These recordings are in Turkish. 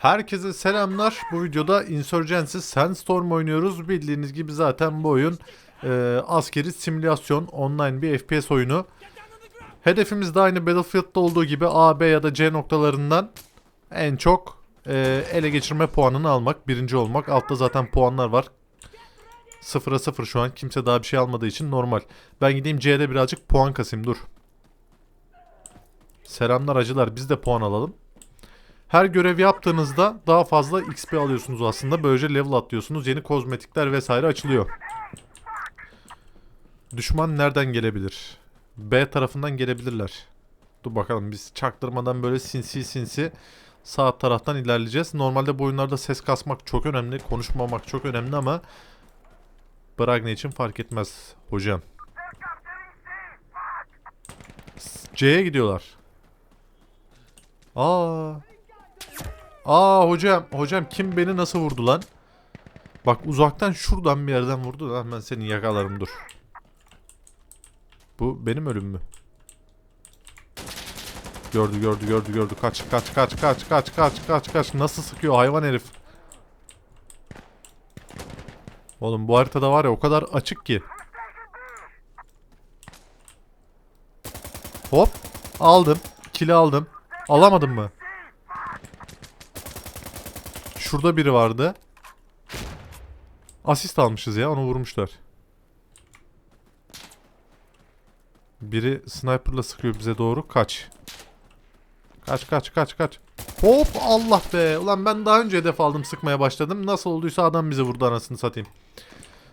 Herkese selamlar. Bu videoda Insurgency Sandstorm oynuyoruz. Bildiğiniz gibi zaten bu oyun e, askeri simülasyon, online bir FPS oyunu. Hedefimiz de aynı Battlefield'da olduğu gibi A, B ya da C noktalarından en çok e, ele geçirme puanını almak, birinci olmak. Altta zaten puanlar var. Sıfıra sıfır şu an. Kimse daha bir şey almadığı için normal. Ben gideyim C'de birazcık puan kasayım dur. Selamlar acılar. Biz de puan alalım. Her görev yaptığınızda daha fazla XP alıyorsunuz aslında. Böylece level atlıyorsunuz. Yeni kozmetikler vesaire açılıyor. Düşman nereden gelebilir? B tarafından gelebilirler. Dur bakalım biz çaktırmadan böyle sinsi sinsi sağ taraftan ilerleyeceğiz. Normalde bu oyunlarda ses kasmak çok önemli. Konuşmamak çok önemli ama Bragne için fark etmez hocam. C'ye gidiyorlar. Aa. Aa hocam. Hocam kim beni nasıl vurdu lan? Bak uzaktan şuradan bir yerden vurdu. Lan ben seni yakalarım dur. Bu benim ölüm mü? Gördü gördü gördü gördü. Kaç kaç kaç kaç kaç kaç kaç kaç. Nasıl sıkıyor hayvan herif. Oğlum bu haritada var ya o kadar açık ki. Hop. Aldım. Kili aldım. Alamadın mı? Şurada biri vardı. Asist almışız ya onu vurmuşlar. Biri sniperla sıkıyor bize doğru. Kaç. Kaç kaç kaç kaç. Hop Allah be. Ulan ben daha önce hedef aldım sıkmaya başladım. Nasıl olduysa adam bizi vurdu anasını satayım.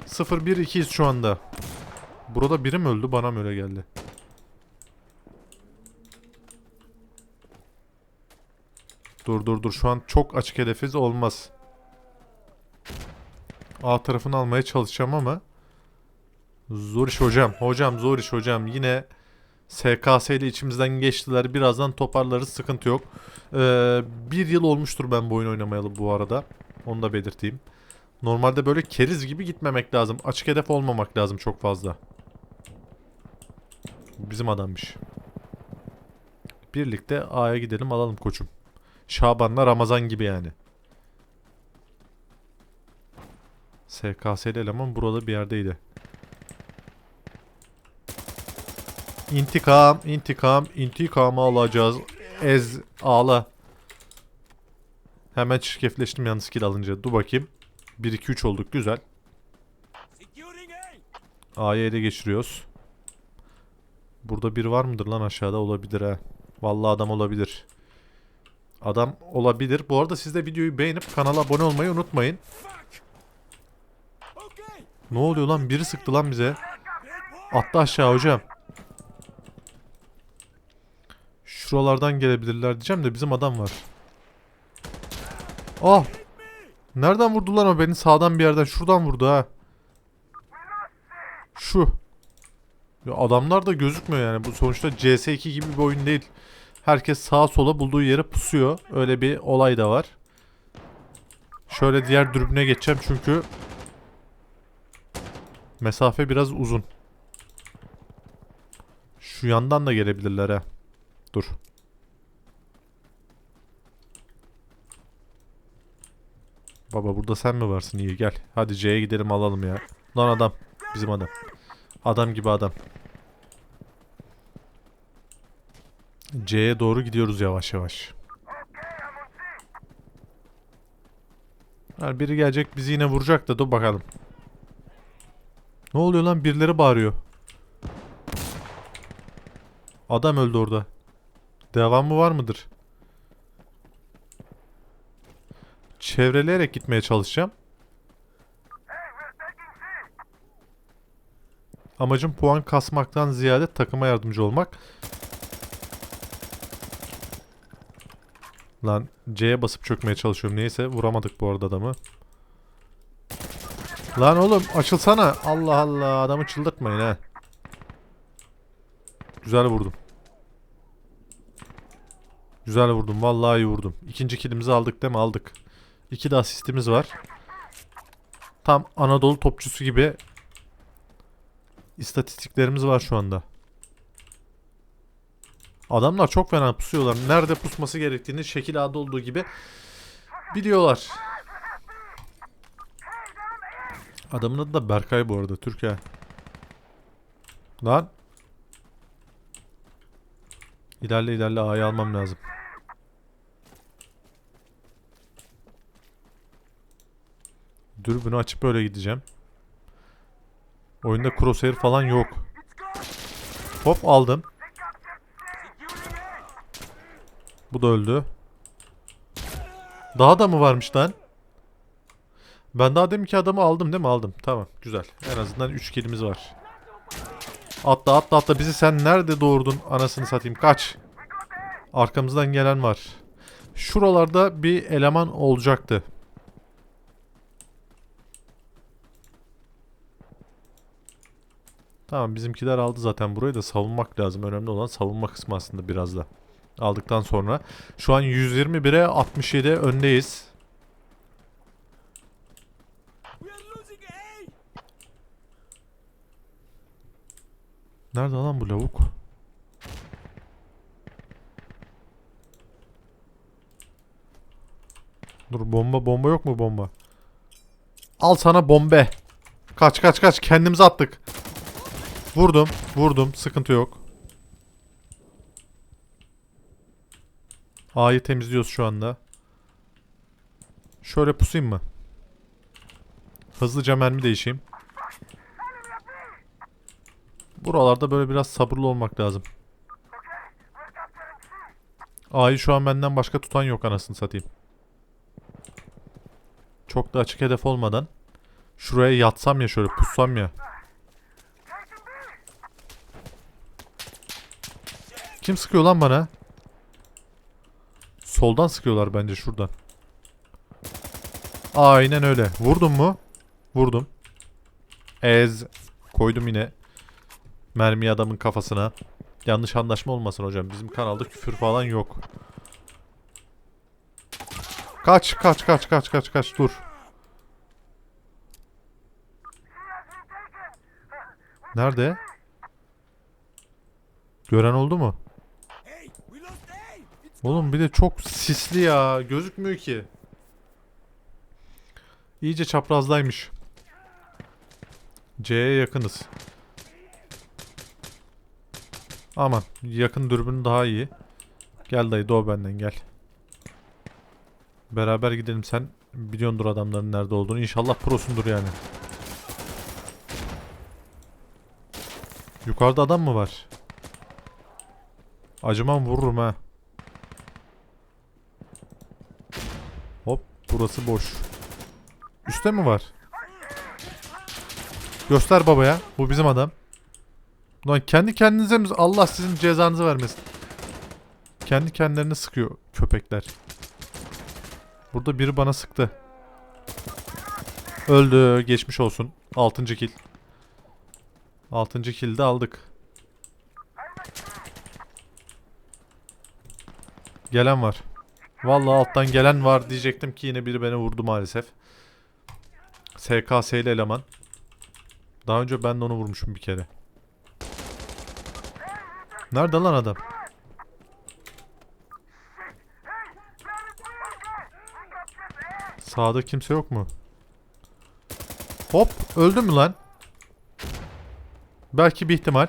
0-1-2'yiz şu anda. Burada biri mi öldü bana mı öyle geldi? Dur dur dur şu an çok açık hedefiz olmaz. A tarafını almaya çalışacağım ama zor iş hocam. Hocam zor iş hocam. Yine SKS ile içimizden geçtiler. Birazdan toparlarız. Sıkıntı yok. Ee, bir yıl olmuştur ben bu oyun oynamayalı bu arada. Onu da belirteyim. Normalde böyle keriz gibi gitmemek lazım. Açık hedef olmamak lazım çok fazla. Bizim adammış. Birlikte A'ya gidelim alalım koçum. Şaban'la Ramazan gibi yani. SKS'li eleman burada bir yerdeydi. İntikam, intikam, intikamı alacağız. Ez, ağla. Hemen çirkefleştim yalnız kill alınca. Dur bakayım. 1-2-3 olduk. Güzel. A'yı ele geçiriyoruz. Burada biri var mıdır lan aşağıda? Olabilir ha. Vallahi adam olabilir. Adam olabilir. Bu arada siz de videoyu beğenip kanala abone olmayı unutmayın. Ne oluyor lan? Biri sıktı lan bize. Atla aşağı hocam. Şuralardan gelebilirler diyeceğim de bizim adam var. Ah! Nereden vurdu lan beni? Sağdan bir yerden. Şuradan vurdu ha. Şu. Ya adamlar da gözükmüyor yani. Bu sonuçta CS2 gibi bir oyun değil. Herkes sağa sola bulduğu yere pusuyor. Öyle bir olay da var. Şöyle diğer dürbüne geçeceğim çünkü mesafe biraz uzun. Şu yandan da gelebilirler ha. Dur. Baba burada sen mi varsın? İyi gel. Hadi C'ye gidelim alalım ya. Lan adam. Bizim adam. Adam gibi adam. C'ye doğru gidiyoruz yavaş yavaş. Yani biri gelecek bizi yine vuracak da dur bakalım. Ne oluyor lan birileri bağırıyor. Adam öldü orada. Devamı var mıdır? Çevreleyerek gitmeye çalışacağım. Amacım puan kasmaktan ziyade takıma yardımcı olmak. Lan C'ye basıp çökmeye çalışıyorum. Neyse vuramadık bu arada adamı. Lan oğlum açılsana. Allah Allah adamı çıldırtmayın ha. Güzel vurdum. Güzel vurdum. Vallahi iyi vurdum. İkinci kilimizi aldık değil mi? Aldık. İki de asistimiz var. Tam Anadolu topçusu gibi istatistiklerimiz var şu anda. Adamlar çok fena pusuyorlar. Nerede pusması gerektiğini şekil A'da olduğu gibi Biliyorlar. Adamın adı da Berkay bu arada Türkiye. Lan. İlerle ilerle A'yı almam lazım. Dürbünü açıp böyle gideceğim. Oyunda crosshair falan yok. Hop aldım. Bu da öldü. Daha da mı varmış lan? Ben daha deminki adamı aldım değil mi? Aldım. Tamam. Güzel. En azından 3 kilimiz var. Atla atla atla. Bizi sen nerede doğurdun? Anasını satayım. Kaç. Arkamızdan gelen var. Şuralarda bir eleman olacaktı. Tamam bizimkiler aldı zaten burayı da savunmak lazım. Önemli olan savunma kısmı aslında biraz da. Aldıktan sonra. Şu an 121'e 67 öndeyiz. Nerede lan bu lavuk? Dur bomba bomba yok mu bomba? Al sana bombe. Kaç kaç kaç kendimizi attık. Vurdum vurdum sıkıntı yok. A'yı temizliyoruz şu anda. Şöyle pusayım mı? Hızlıca mermi değişeyim. Buralarda böyle biraz sabırlı olmak lazım. A'yı şu an benden başka tutan yok anasını satayım. Çok da açık hedef olmadan. Şuraya yatsam ya şöyle pussam ya. Kim sıkıyor lan bana? Soldan sıkıyorlar bence şuradan. Aynen öyle. Vurdum mu? Vurdum. Ez. Koydum yine. Mermi adamın kafasına. Yanlış anlaşma olmasın hocam. Bizim kanalda küfür falan yok. Kaç kaç kaç kaç kaç kaç dur. Nerede? Gören oldu mu? Oğlum bir de çok sisli ya. Gözükmüyor ki. İyice çaprazdaymış. C'ye yakınız. Aman yakın dürbün daha iyi. Gel dayı doğu benden gel. Beraber gidelim sen biliyordur adamların nerede olduğunu. İnşallah prosundur yani. Yukarıda adam mı var? Acımam vururum ha. Hop burası boş. Üste mi var? Göster babaya. Bu bizim adam. Lan kendi kendinize mi? Allah sizin cezanızı vermesin. Kendi kendilerini sıkıyor köpekler. Burada biri bana sıktı. Öldü. Geçmiş olsun. 6. kill. 6. kill de aldık. Gelen var. Vallahi alttan gelen var diyecektim ki yine biri beni vurdu maalesef. SKS'li eleman. Daha önce ben de onu vurmuşum bir kere. Nerede lan adam? Sağda kimse yok mu? Hop öldü mü lan? Belki bir ihtimal.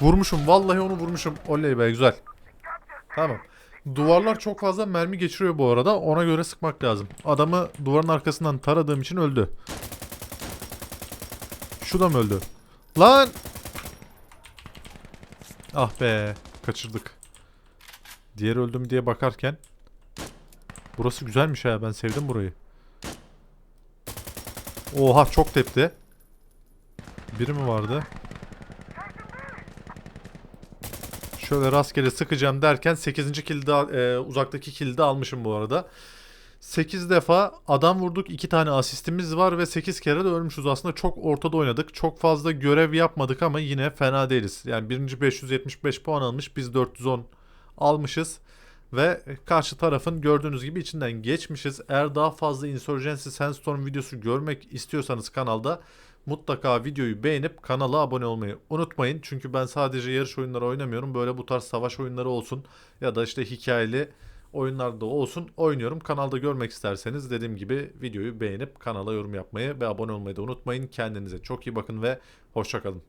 Vurmuşum vallahi onu vurmuşum. Oley be güzel. Tamam. Duvarlar çok fazla mermi geçiriyor bu arada. Ona göre sıkmak lazım. Adamı duvarın arkasından taradığım için öldü. Şu da mı öldü? Lan! Ah be. Kaçırdık. Diğer öldüm diye bakarken. Burası güzelmiş ha. Ben sevdim burayı. Oha çok tepti. Biri mi vardı? Şöyle rastgele sıkacağım derken 8. kilde e, uzaktaki kilde almışım bu arada. 8 defa adam vurduk. 2 tane asistimiz var ve 8 kere de ölmüşüz. Aslında çok ortada oynadık. Çok fazla görev yapmadık ama yine fena değiliz. Yani birinci 575 puan almış. Biz 410 almışız. Ve karşı tarafın gördüğünüz gibi içinden geçmişiz. Eğer daha fazla Insurgency Sandstorm videosu görmek istiyorsanız kanalda mutlaka videoyu beğenip kanala abone olmayı unutmayın. Çünkü ben sadece yarış oyunları oynamıyorum. Böyle bu tarz savaş oyunları olsun ya da işte hikayeli oyunlarda olsun oynuyorum. Kanalda görmek isterseniz dediğim gibi videoyu beğenip kanala yorum yapmayı ve abone olmayı da unutmayın. Kendinize çok iyi bakın ve hoşçakalın.